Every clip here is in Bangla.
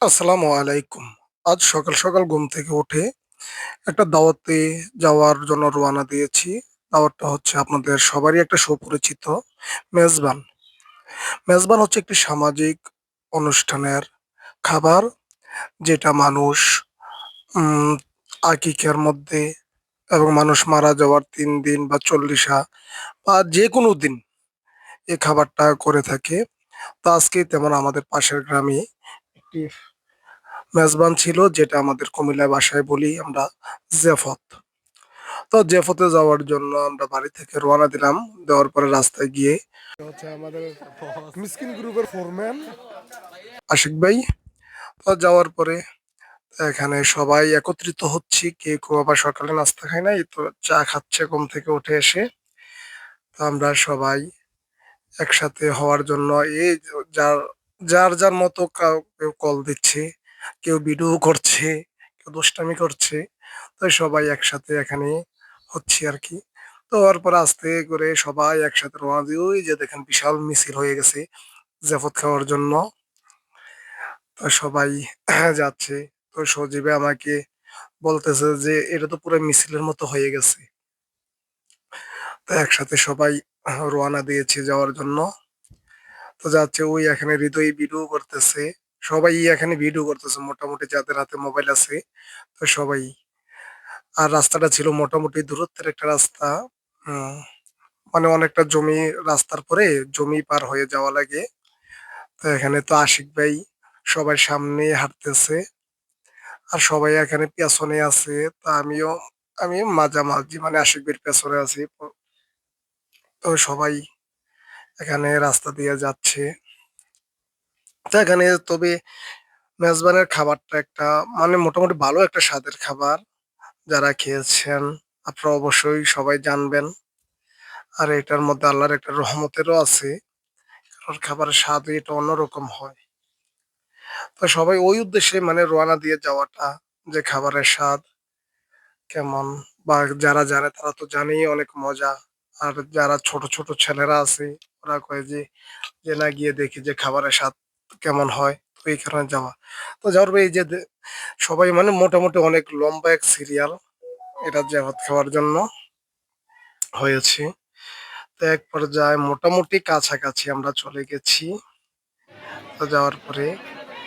আসসালামু আলাইকুম। আজ সকাল সকাল ঘুম থেকে উঠে একটা দাওয়াতে যাওয়ার জন্য রওনা দিয়েছি। দাওয়াতটা হচ্ছে আপনাদের সবারই একটা সুপরিচিত মেজবান। মেজবান হচ্ছে একটি সামাজিক অনুষ্ঠানের খাবার, যেটা মানুষ আকিকার মধ্যে এবং মানুষ মারা যাওয়ার তিন দিন বা চল্লিশা বা যে কোনো দিন এই খাবারটা করে থাকে। তো আজকে তেমন আমাদের পাশের গ্রামে একটি মেজবান ছিল, যেটা আমাদের কুমিল্লা ভাষায় বলি আমরা জেফত। তো জেফতে যাওয়ার জন্য আমরা বাড়ি থেকে রওনা দিলাম। দেওয়ার পরে রাস্তায় গিয়ে হচ্ছে আমাদের মিসকিন গ্রুপের ফোরম্যান আশিক ভাই। তো যাওয়ার পরে এখানে সবাই একত্রিত হচ্ছি, কে কেউ আবার সকালে নাস্তা খায় নাই, তো চা খাচ্ছে, ঘুম থেকে উঠে এসে। তো আমরা সবাই একসাথে হওয়ার জন্য এই যার যার যার মতো কাউ কল দিচ্ছে, কেউ ভিডিও করছে, কেউ দুষ্টামি করছে তো সবাই একসাথে এখানে হচ্ছে আর কি। তো হওয়ার পর আস্তে করে সবাই একসাথে রওনা দিয়ে ওই যে দেখেন বিশাল মিছিল হয়ে গেছে জাফত খাওয়ার জন্য। তো সবাই যাচ্ছে। তো সজীবে আমাকে বলতেছে যে, এটা তো পুরো মিছিলের মতো হয়ে গেছে। তো একসাথে সবাই রওনা দিয়েছে যাওয়ার জন্য। তো যাচ্ছে, ওই এখানে হৃদয় ভিডিও করতেছে। সবাই এখানে ভিডিও করতেছে, মোটামুটি যাদের হাতে মোবাইল আছে, তো সবাই। আর রাস্তাটা ছিল মোটামুটি দূরত্বের একটা রাস্তা। মানে অনেকটা জমি, রাস্তার পরে জমি পার হয়ে যাওয়া লাগে। তো এখানে তো আশিক ভাই সবাই সামনে হাঁটতেছে। আর সবাই এখানে পেছনে আছে, তা আমিও, আমি মাঝামাঝি মানে আশিক ভাইয়ের পেছনে আছি। তো সবাই এখানে রাস্তা দিয়ে যাচ্ছে। তো এখানে তবে মেজবানের খাবারটা একটা মানে মোটামুটি ভালো একটা স্বাদের খাবার যারা খেয়েছেন, আপনারা অবশ্যই সবাই জানবেন। আর এটার মধ্যে আল্লাহর একটা রহমতেরও আছে, কারণ খাবারের স্বাদ এটা অন্যরকম হয়। তো সবাই ওই উদ্দেশ্যে মানে রোয়ানা দিয়ে যাওয়াটা যে খাবারের স্বাদ কেমন বা যারা জানে তারা তো জানেই অনেক মজা। আর যারা ছোট ছোট ছেলেরা আছে, ওরা কয় যে যে না গিয়ে দেখি যে খাবারের স্বাদ কেমন হয়। তো এই কারণে যাওয়া। তো যাওয়ার এই যে সবাই মানে মোটামুটি অনেক লম্বা এক সিরিয়াল এটা জাভাত খাওয়ার জন্য হয়েছে। তো এক পর্যায়ে মোটামুটি কাছাকাছি আমরা চলে গেছি। তো যাওয়ার পরে,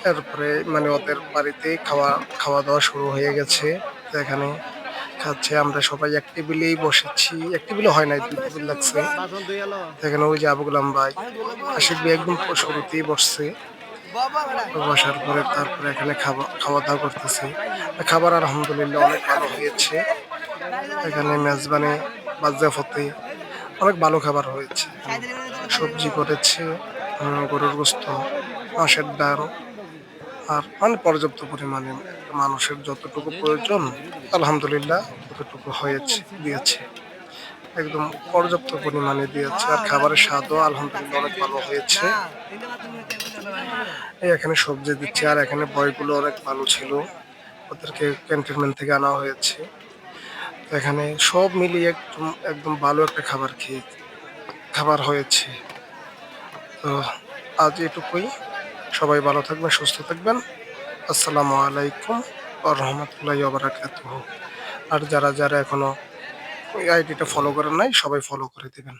এরপরে মানে ওদের বাড়িতে খাওয়া খাওয়া দাওয়া শুরু হয়ে গেছে। এখানে খাচ্ছে, আমরা সবাই এক টেবিলেই বসেছি। এক টেবিলে হয় নাই, দুই টেবিল লাগছে। এখানে ওই যে আবু ভাই, আশিক ভাই একদম শুরুতেই বসছে। বসার পরে তারপরে এখানে খাওয়া খাওয়া দাওয়া করতেছে খাবার আলহামদুলিল্লাহ অনেক ভালো হয়েছে। এখানে মেজবানে বাজ্জাফতে অনেক ভালো খাবার হয়েছে। সবজি করেছে গরুর গোস্ত, মাছের ডাল। আর মানে পর্যাপ্ত পরিমাণে মানুষের যতটুকু প্রয়োজন, আলহামদুলিল্লাহ ততটুকু হয়েছে, দিয়েছে। একদম পর্যাপ্ত পরিমাণে দিয়েছে। আর খাবারের স্বাদও আলহামদুলিল্লাহ অনেক ভালো হয়েছে। এই এখানে সবজি দিচ্ছে, আর এখানে বইগুলো অনেক ভালো ছিল। ওদেরকে ক্যান্টনমেন্ট থেকে আনা হয়েছে। এখানে সব মিলিয়ে একদম একদম ভালো একটা খাবার খেয়ে, খাবার হয়েছে। তো আজ এটুকুই। সবাই ভালো থাকবেন, সুস্থ থাকবেন। আসসালামু আলাইকুম ও রহমতুল্লাহ বারাকাত আর যারা যারা এখনও ওই আইডিটা ফলো করেন নাই, সবাই ফলো করে দেবেন।